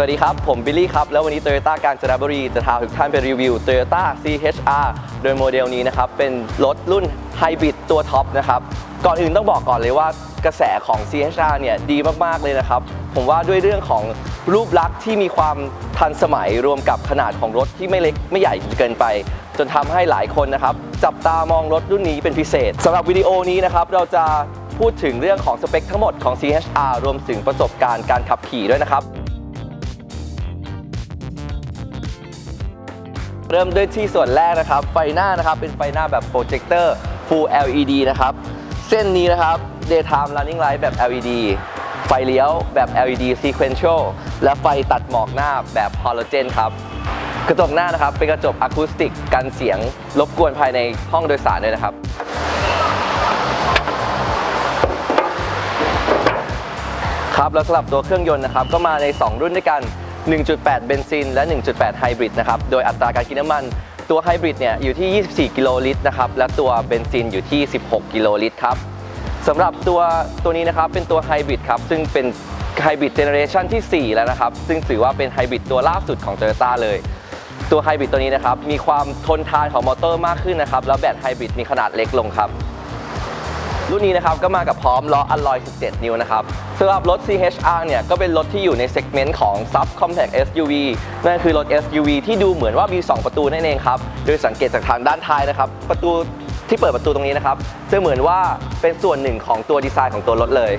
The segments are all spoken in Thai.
สวัสดีครับ ผมบิลลี่ครับ แล้ววันนี้ Toyota กาญจนบุรีจะพาทุกท่านไปรีวิว Toyota CHR โดยโมเดลนี้นะครับ เป็นรถรุ่นไฮบริดตัวท็อปนะครับ ก่อนอื่นต้องบอกก่อนเลยว่ากระแสของ CHR เนี่ยดีมาก ๆ เลยนะครับ ผมว่าด้วยเรื่องของรูปลักษณ์ที่มีความทันสมัยรวมกับขนาดของรถที่ไม่เล็กไม่ใหญ่เกินไป จนทำให้หลายคนนะครับ จับตามองรถรุ่นนี้เป็นพิเศษสำหรับวิดีโอนี้นะครับเราจะพูดถึงเรื่องของสเปคทั้งหมดของ CHR รวมถึงประสบการณ์การขับขี่ด้วยนะครับ เริ่มด้วยที่ส่วนแรกนะครับ ไฟหน้านะครับเป็นไฟหน้าแบบโปรเจคเตอร์ Full LED นะครับ เส้นนี้นะครับ Daytime Running Light แบบ LED ไฟเลี้ยวแบบ LED Sequential และไฟตัดหมอกหน้าแบบ Halogen ครับ กระจกหน้านะครับ เป็นกระจกอะคูสติกกันเสียงรบกวนภายในห้องโดยสารด้วยนะครับครับแล้วสำหรับตัวเครื่องยนต์นะครับ ก็มาใน 2 รุ่นด้วยกัน 1.8 เบนซิน และ 1.8 ไฮบริดนะครับ โดยอัตราการกินน้ำมันตัวไฮบริดเนี่ยอยู่ที่ 24 กิโลลิตรนะครับ และตัวเบนซินอยู่ที่ 16 กิโลลิตรครับสำหรับตัวตัวนี้นะครับเป็นตัวไฮบริดครับซึ่งเป็นไฮบริดเจเนอเรชันที่ 4 แล้วนะครับ ซึ่งถือว่าเป็นไฮบริดตัวล่าสุดของ Toyota เลย ตัวไฮบริดตัวนี้นะครับมีความทนทานของมอเตอร์มากขึ้นนะครับ แล้วแบตไฮบริดมีขนาดเล็กลงครับ รุ่นนี้นะครับก็มากับพร้อมล้ออัลลอย 17 นิ้วนะครับสำหรับรถ CHR เนี่ยก็เป็นรถที่อยู่ในเซกเมนต์ของ Sub Compact SUV นั่นคือรถ SUV ที่ดูเหมือนว่ามี 2 ประตูนั่นเองครับโดยสังเกตจากทางด้านท้ายนะครับ ประตูที่เปิดประตูตรงนี้นะครับจะเหมือนว่าเป็นส่วนหนึ่งของตัวดีไซน์ของตัวรถเลย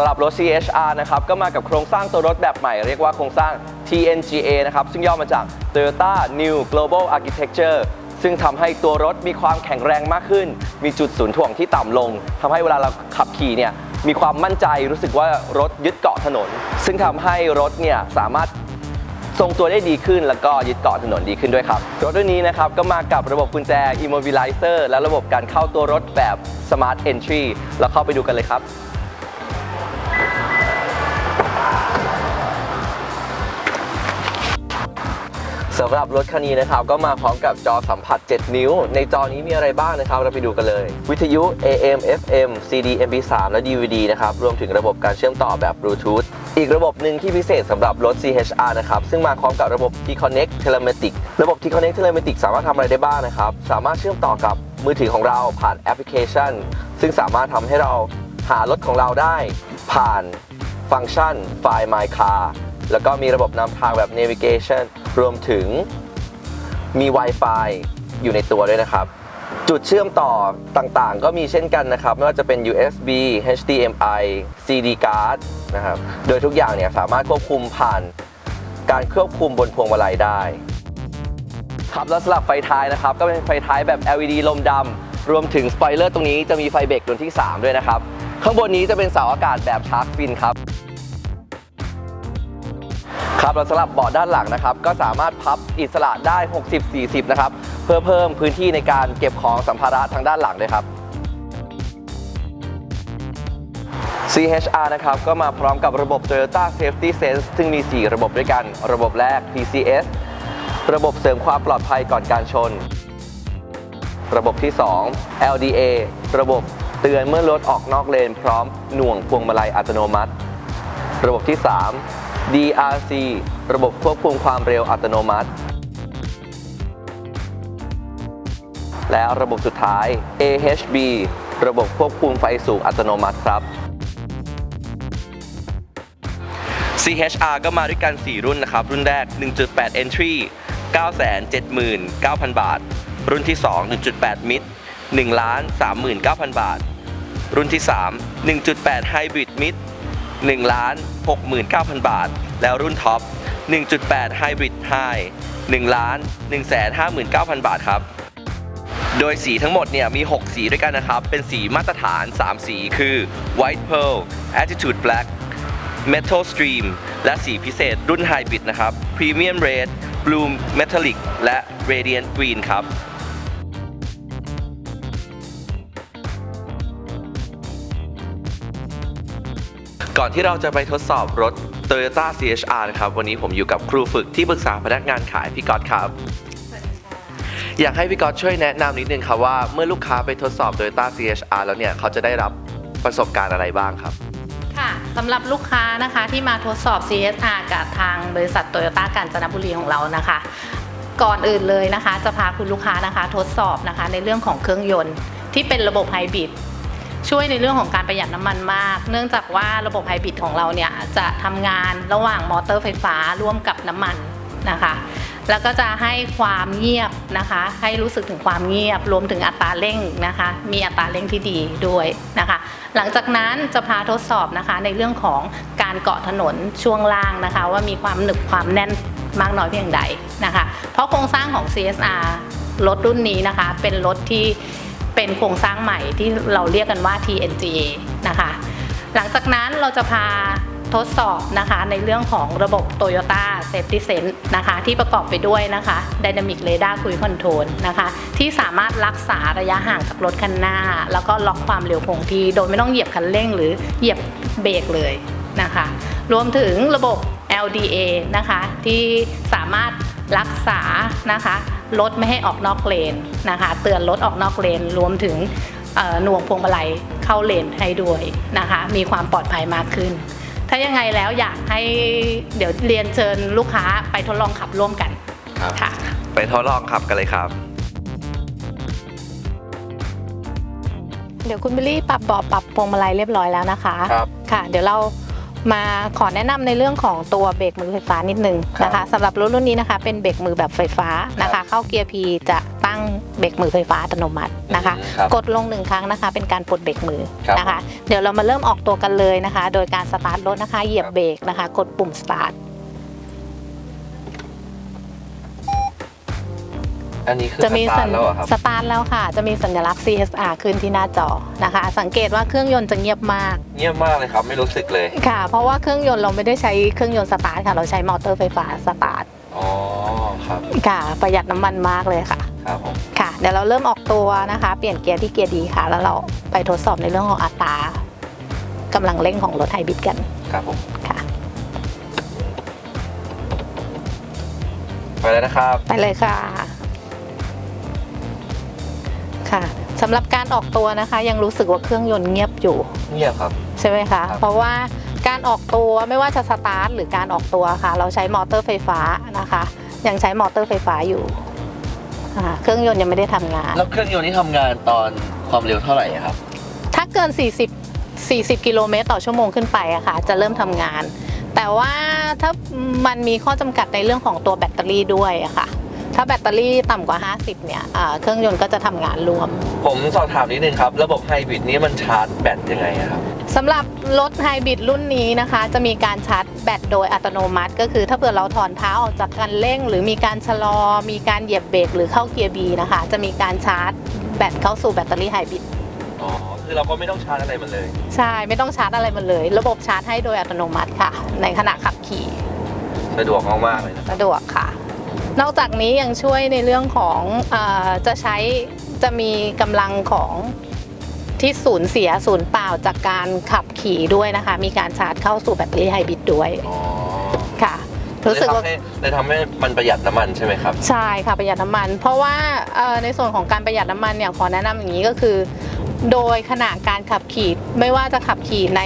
ำหรับรถ CHR นะครับก็มากับโครงสร้างตัวรถแบบใหม่ เรียกว่าโครงสร้าง TNGA นะครับซึ่งย่อมาจาก Toyota New Global Architecture ซึ่งทำให้ตัวรถมีความแข็งแรงมากขึ้น มีจุดศูนย์ถ่วงที่ต่ำลงทำให้เวลาเราขับขี่เนี่ยมีความมั่นใจรู้สึกว่ารถยึดเกาะถนน ซึ่งทำให้รถเนี่ยสามารถทรงตัวได้ดีขึ้น แล้วก็ยึดเกาะถนนดีขึ้นด้วยครับ รถรุ่นนี้นะครับก็มากับระบบกุญแจ Immobilizer และระบบการเข้าตัวรถแบบ Smart Entry เราเข้าไปดูกันเลยครับ สำหรับรถคันนี้นะครับก็มาพร้อมกับจอสัมผัส 7 นิ้ว ในจอนี้มีอะไรบ้างนะครับ เราไปดูกันเลย วิทยุ AM FM CD MP3 และ DVD นะครับ รวมถึงระบบการเชื่อมต่อแบบบลูทูธอีกระบบหนึ่งที่พิเศษสำหรับรถ CHR นะครับ ซึ่งมาพร้อมกับระบบ T-Connect Telematic ระบบ T-Connect Telematic สามารถทำอะไรได้บ้างนะครับ สามารถเชื่อมต่อกับมือถือของเราผ่านแอปพลิเคชัน ซึ่งสามารถทำให้เราหารถของเราได้ ผ่านฟังก์ชัน Find My Car แล้วก็มีระบบนำทางแบบ Navigation รวมถึงมี Wi-Fi อยู่ในตัวด้วยนะครับ จุดเชื่อมต่อต่างๆ ก็มีเช่นกันนะครับ ไม่ว่าจะเป็น USB HDMI CD card นะครับ โดยทุกอย่างเนี่ยสามารถควบคุมผ่านการควบคุมบนพวงมาลัยได้ ครับแล้วสำหรับไฟท้ายนะครับ ก็เป็นไฟท้ายแบบ LED ลมดำรวมถึงสปอยเลอร์ตรงนี้จะมีไฟเบรกดวงที่ 3 ด้วยนะครับ ข้างบนนี้จะเป็นเสาอากาศแบบชาร์กฟินครับ ครับแล้วสำหรับเบาะด้านหลังนะครับ ก็สามารถพับอิสระได้ 60-40 นะครับ เพื่อเพิ่มพื้นที่ในการเก็บของสัมภาระทางด้านหลังด้วยครับ CHR นะครับ ก็มาพร้อมกับระบบ Toyota Safety Sense ซึ่งมี 4 ระบบด้วยกัน ระบบแรก PCS ระบบเสริมความปลอดภัยก่อนการชน ระบบที่ 2 LDA ระบบเตือนเมื่อรถออกนอกเลน พร้อมหน่วงพวงมาลัยอัตโนมัติ ระบบที่ 3 DRC ระบบควบคุมความเร็วอัตโนมัติ และระบบสุดท้าย AHB ระบบควบคุมไฟสูงอัตโนมัติครับ CHR ก็มาด้วยกัน 4 รุ่นนะครับ รุ่นแรก 1.8 Entry 979,000 บาท รุ่นที่ 2 1.8 Mid 1,39,000 บาท รุ่นที่ 3 1.8 Hybrid Mid 1ล้าน69,000 บาท แล้วรุ่นท็อป 1.8 Hybrid High 1ล้าน159,000 บาทครับ โดยสีทั้งหมดเนี่ยมี 6 สีด้วยกันนะครับ เป็นสีมาตรฐาน 3 สีคือ White Pearl Attitude Black Metal Stream และสีพิเศษรุ่น Hybrid นะครับ Premium Red Blue Metallic และ Radiant Green ครับ ก่อนที่เราจะไปทดสอบรถ Toyota CHR นะครับ วันนี้ผมอยู่กับครูฝึกที่ปรึกษาพนักงานขายพี่ก๊อตครับ อยากให้พี่ก๊อตช่วยแนะนำนิดนึงครับว่าเมื่อลูกค้าไปทดสอบ Toyota CHR แล้วเนี่ยเขาจะได้รับประสบการณ์อะไรบ้างครับ ค่ะสำหรับลูกค้านะคะที่มาทดสอบ CSR กับทางบริษัทโตโยต้ากาญจนบุรีของเรานะคะ ก่อนอื่นเลยนะคะ จะพาคุณลูกค้านะคะ ทดสอบนะคะในเรื่องของเครื่องยนต์ที่เป็นระบบไฮบริด ช่วยในเรื่องของการประหยัดน้ำมันมาก เนื่องจากว่าระบบไฮบริดของเราเนี่ยจะทำงานระหว่างมอเตอร์ไฟฟ้าร่วมกับน้ำมันนะคะ แล้วก็จะให้ความเงียบนะคะ ให้รู้สึกถึงความเงียบ รวมถึงอัตราเร่งนะคะ มีอัตราเร่งที่ดีด้วยนะคะ หลังจากนั้นจะพาทดสอบนะคะในเรื่องของการเกาะถนนช่วงล่างนะคะ ว่ามีความหนึบความแน่นมากน้อยเพียงใดนะคะ เพราะโครงสร้างของ CSR รถรุ่นนี้นะคะ เป็นรถที่ เป็นโครงสร้างใหม่ที่เราเรียกกันว่า TNGA นะคะ หลังจากนั้นเราจะพาทดสอบนะคะในเรื่องของระบบ Toyota Safety Sense นะคะที่ประกอบไปด้วยนะคะ Dynamic Radar Cruise Control นะคะที่สามารถรักษาระยะห่างกับรถคันหน้า แล้วก็ล็อกความเร็วคงที่โดยไม่ต้องเหยียบคันเร่งหรือเหยียบเบรกเลยนะคะ รวมถึงระบบ LDA นะคะที่สามารถรักษานะคะ รถไม่ให้ออกนอกเลนนะคะ เตือนรถออกนอกเลนรวมถึงเอ่อหน่วงพวงมาลัยเข้าเลนให้ด้วยนะคะ มีความปลอดภัยมากขึ้น ถ้ายังไงแล้วอยากให้เดี๋ยวเรียนเชิญลูกค้าไปทดลองขับร่วมกันครับค่ะไปทดลองขับกันเลยครับ เดี๋ยวคุณบิลลี่ปรับเบาะปรับพวงมาลัยเรียบร้อยแล้วนะคะครับค่ะ เดี๋ยวเรา มาขอแนะนำในเรื่องของตัวเบรกมือไฟฟ้านิดนึงนะครัคะบสำหรับรถรุ่นนี้นะคะ เป็นเบรกมือแบบไฟฟ้านะครัคะบเข้าเกียร์ P จะตั้งเบรกมือไฟฟ้าอัตโนมัตินะคะอืมครับกดลงหนึ่งครั้งนะคะ เป็นการปลดเบรกมือครับนะคะ เดี๋ยวเรามาเริ่มออกตัวกันเลยนะคะ โดยการสตาร์ทรถนะคะเหยียบเบรกนะคะ กดปุ่มสตาร์ท อันนี้คือจะมีสตาร์ทแล้วเหรอครับ สตาร์ทแล้วค่ะ จะมีสัญลักษณ์ CSR ขึ้นที่หน้าจอนะคะ สังเกตว่าเครื่องยนต์จะเงียบมาก เงียบมากเลยครับ ไม่รู้สึกเลย ค่ะ เพราะว่าเครื่องยนต์เราไม่ได้ใช้เครื่องยนต์สตาร์ทค่ะ เราใช้มอเตอร์ไฟฟ้าสตาร์ท อ๋อครับ ค่ะ ประหยัดน้ำมันมากเลยค่ะ ครับผม ค่ะ เดี๋ยวเราเริ่มออกตัวนะคะ เปลี่ยนเกียร์ที่เกียร์ดีค่ะ แล้วเราไปทดสอบในเรื่องของอัตรากำลังเร่งของรถไฮบริดกัน ครับผม ค่ะ ไปแล้วนะครับ ไปเลยค่ะ ค่ะสำหรับการออกตัวนะคะ ยังรู้สึกว่าเครื่องยนต์เงียบอยู่ เงียบครับ ใช่ไหมคะครับเพราะว่าการออกตัวไม่ว่าจะสตาร์ทหรือการออกตัวค่ะ เราใช้มอเตอร์ไฟฟ้านะคะ ยังใช้มอเตอร์ไฟฟ้าอยู่อ่าเครื่องยนต์ยังไม่ได้ทำงาน แล้วเครื่องยนต์ที่ทำงานตอนความเร็วเท่าไหร่อะครับ ถ้าเกิน 40 40 กิโลเมตรต่อชั่วโมงขึ้นไปอะค่ะ จะเริ่มทำงาน แต่ว่าถ้ามันมีข้อจำกัดในเรื่องของตัวแบตเตอรี่ด้วยอะค่ะ ถ้าแบตเตอรี่ต่ำกว่า 50 เนี่ยอ่าเครื่องยนต์ก็จะทำงานรวม ผมสอบถามนิดนึงครับ ระบบไฮบริดนี้มันชาร์จแบตยังไงอะครับ สำหรับรถไฮบริดรุ่นนี้นะคะ จะมีการชาร์จแบตโดยอัตโนมัติ ก็คือถ้าเผื่อเราถอนเท้าออกจากการเร่ง หรือมีการชะลอ มีการเหยียบเบรกหรือเข้าเกียร์ B นะคะ จะมีการชาร์จแบตเข้าสู่แบตเตอรี่ไฮบริดอ๋อ คือเราก็ไม่ต้องชาร์จอะไรมันเลย ใช่ไม่ต้องชาร์จอะไรมันเลย ระบบชาร์จให้โดยอัตโนมัติค่ะ ในขณะขับขี่สะดวกมากๆเลยนะ สะดวกค่ะ นอกจากนี้ยังช่วยในเรื่องของเออจะใช้จะมีกำลังของที่สูญเสียสูญเปล่าจากการขับขี่ด้วยนะคะ มีการชาร์จเข้าสู่แบตเตอรี่ไฮบริดด้วยอ๋อค่ะรู้สึกว่าเลยทำให้เลยทำให้มันประหยัดน้ำมันใช่ไหมครับ ใช่ค่ะประหยัดน้ำมัน เพราะว่าเอ่อในส่วนของการประหยัดน้ำมันเนี่ยขอแนะนำอย่างนี้ก็คือ โดยขณะการขับขี่ไม่ว่าจะขับขี่ใน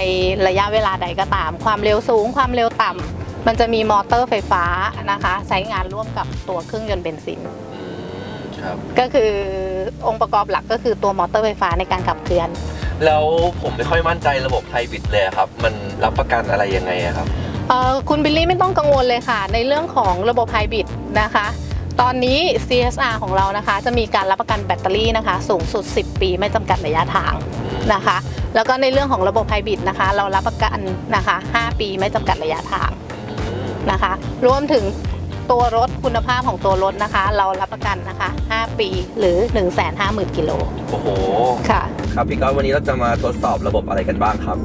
ระยะเวลาใดก็ตาม ความเร็วสูง ความเร็วต่ำ มันจะมีมอเตอร์ไฟฟ้านะคะ ใช้งานร่วมกับตัวเครื่องยนต์เบนซินอืมครับก็คือองค์ประกอบหลักก็คือตัวมอเตอร์ไฟฟ้าในการขับเคลื่อน แล้วผมไม่ค่อยมั่นใจระบบไฮบริดเลยอะครับ มันรับประกันอะไรยังไงอะครับ เอ่อคุณบิลลี่ไม่ต้องกังวลเลยค่ะ ในเรื่องของระบบไฮบริดนะคะ ตอนนี้ CSR ของเรานะคะ จะมีการรับประกันแบตเตอรี่นะคะ สูงสุด 10 ปีไม่จำกัดระยะทางนะคะ แล้วก็ในเรื่องของระบบไฮบริดนะคะ เรารับประกันนะคะ 5 ปีไม่จำกัดระยะทางอืม นะคะ รวมถึงตัวรถคุณภาพของตัวรถนะคะ เรารับประกันนะคะ 5 ปีหรือ 150,000กิโลโอ้โห ค่ะ ครับพี่ก้อยวันนี้เราจะมาทดสอบระบบอะไรกันบ้างครับ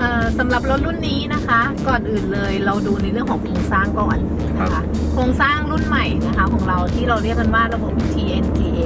เอ่อสำหรับรถรุ่นนี้นะคะ ก่อนอื่นเลยเราดูในเรื่องของโครงสร้างก่อนนะครัคะบโครงสร้างรุ่นใหม่นะคะของเราที่เราเรียกกันว่าระบบ TNGA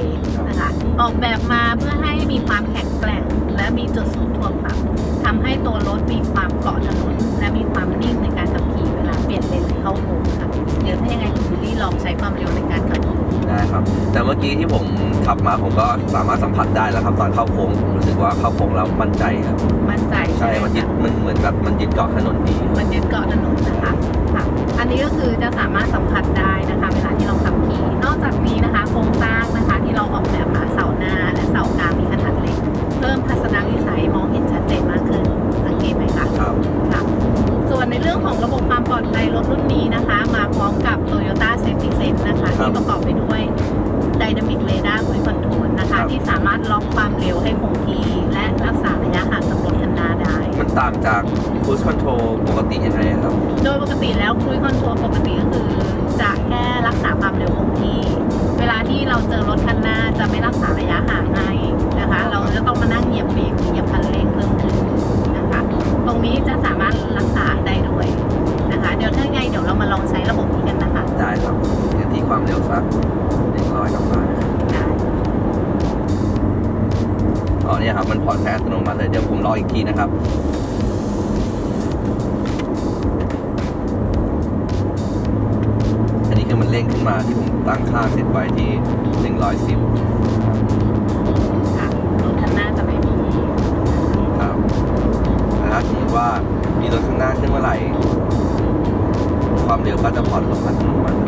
นะคะออกแบบมาเพื่อให้มีความแข็งแกร่ง และมีจุดสูงถ่วงต่ำทำให้ตัวรถมีความเกาะถนนและมีความนิ่งในการขับขี่ เวลาเปลี่ยนเลนหรือเข้าโค้งค่ะ เดี๋ยวถ้ายังไงคุณบิลลี่ลองใช้ความเร็วในการขับขี่ได้ได้ครับ แต่เมื่อกี้ที่ผมขับมาผมก็สามารถสัมผัสได้แล้วครับ ตอนเข้าโค้งผมรู้สึกว่าเข้าโค้งแล้วมั่นใจครับ มั่นใจใช่ไหมันยึดคะมันเหมือนแบบมันยึดเกาะถนนดี มันยึดเกาะถนนนะคะค่ะ อันนี้ก็คือจะสามารถสัมผัสได้นะคะ เวลาที่เราขับขี่ นอกจากนี้นะคะ โครงสร้างนะคะที่เราออกแบบมาเสาหน้าและเสากลางมีขนาดเล็ก เพิ่มทัศนวิสัยมองเห็นชัดเจนมากขึ้น สังเกตไหมคะครับค่ะ ส่วนในเรื่องของระบบความปลอดภัยรถรุ่นนี้นะคะ มาพร้อมกับ Toyota Safety Sense นะคะครับที่ประกอบไปด้วย Dynamic Radar Cruise Control นะคะครับที่สามารถล็อกความเร็วให้คงที่และรักษาระยะห่างจากรถคันหน้าได้ มันต่างจาก cruise control ปกติยังไงครับ โดยปกติแล้วค u ยคอนโทรลปกติก็คือ จะแค่รักษาความเร็วคงที่ เวลาที่เราเจอรถคันหน้าจะไม่รักษาระยะห่างให้นะคะ เราจะต้องมานั่งเหยียบเบรกหรือเหยียบคันเร่งเพิ่มขึ้นนะคะ ตรงนี้จะสามารถรักษาได้ด้วยนะคะ เดี๋ยวถ้าไงเดี๋ยวเรามาลองใช้ระบบนี้กันนะคะ ได้ครับเดี๋ยวที่ความเร็วสักหนึ่งร้อยกว่านะครับได้อ๋อเนี่ยครับมันผ่อนแพ้อัตโนมัติเลย เดี๋ยวผมรออีกทีนะครับ อันนี้คือมันเร่งขึ้นมาที่ผมตั้งค่าเซตไว้ที่ 110 ว่ามีรถข้างหน้าขึ้นเมื่อไหร่ ความเร็วก็จะผ่อนลงอัตโนมัติ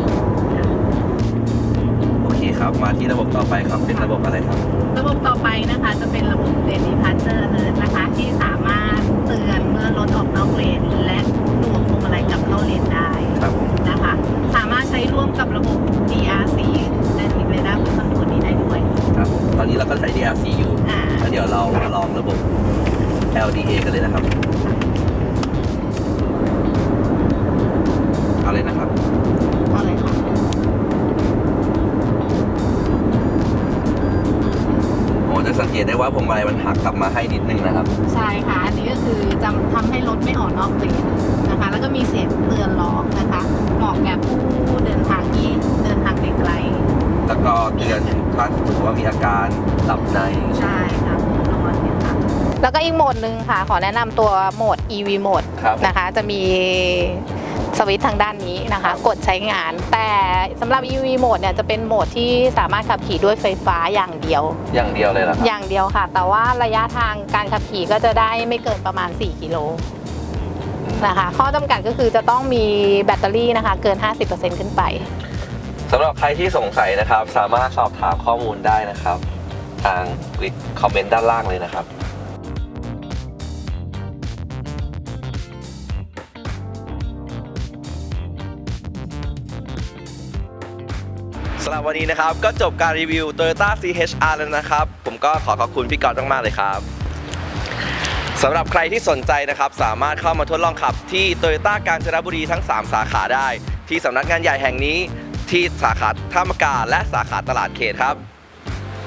โอเคครับ มาที่ระบบต่อไปครับเป็นระบบอะไรครับ ระบบต่อไปนะคะจะเป็นระบบเลน departure alert นะคะ ที่สามารถเตือนเมื่อรถออกนอกเลนและหน่วงพวงมาลัยกลับเข้าเลนได้ครับผมนะคะ สามารถใช้ร่วมกับระบบ DRC และทีมเรดาร์คอนโทรลนี้ได้ด้วยครับผมตอนนี้เราก็ใช้ DRC อยู่อ่าแล้วเดี๋ยวเรามาลองระบบ LDA กันเลยนะครับ เอาเลยนะครับ เอาเลยค่ะโอ้จะสังเกตได้ว่าผมอะไรมันหักกลับมาให้นิดนึงนะครับ ใช่ค่ะ อันนี้ก็คือจะทำให้รถไม่ออกนอกเลนนะคะ แล้วก็มีเสียงเตือนร้องนะคะเหมาะแก่ผู้เดินทางที่เดินทางไกลแล้วก็เตือนถ้าสมมติว่ามีอาการหลับใน ๆใช่ แล้วก็อีกโหมดหนึ่งค่ะ ขอแนะนำตัวโหมด EV โหมดครับนะคะ จะมีสวิตช์ทางด้านนี้นะคะ กดใช้งาน แต่สำหรับ EV โหมดเนี่ยจะเป็นโหมดที่สามารถขับขี่ด้วยไฟฟ้าอย่างเดียว อย่างเดียวเลยเหรอครับ อย่างเดียวค่ะ แต่ว่าระยะทางการขับขี่ก็จะได้ไม่เกินประมาณ 4 กิโลนะคะ ข้อจำกัดก็คือจะต้องมีแบตเตอรี่นะคะ เกิน 50%ขึ้นไปสำหรับใครที่สงสัยนะครับ สามารถสอบถามข้อมูลได้นะครับ ทางคอมเมนต์ด้านล่างเลยนะครับ สำหรับวันนี้นะครับ ก็จบการรีวิว Toyota CHR แล้วนะครับ ผมก็ขอขอบคุณพี่กอตมากๆเลยครับสำหรับใครที่สนใจนะครับ สามารถเข้ามาทดลองขับที่ Toyota กาญจนบุรีทั้ง 3 สาขาได้ ที่สำนักงานใหญ่แห่งนี้ที่สาขาท่ามกาและสาขาตลาดเขตครับ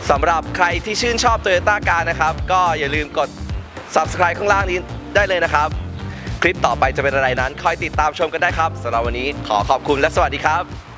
สำหรับใครที่ชื่นชอบ Toyota การนะครับ ก็อย่าลืมกด subscribe ข้างล่างนี้ได้เลยนะครับ คลิปต่อไปจะเป็นอะไรนั้น คอยติดตามชมกันได้ครับสำหรับวันนี้ขอขอบคุณและสวัสดีครับ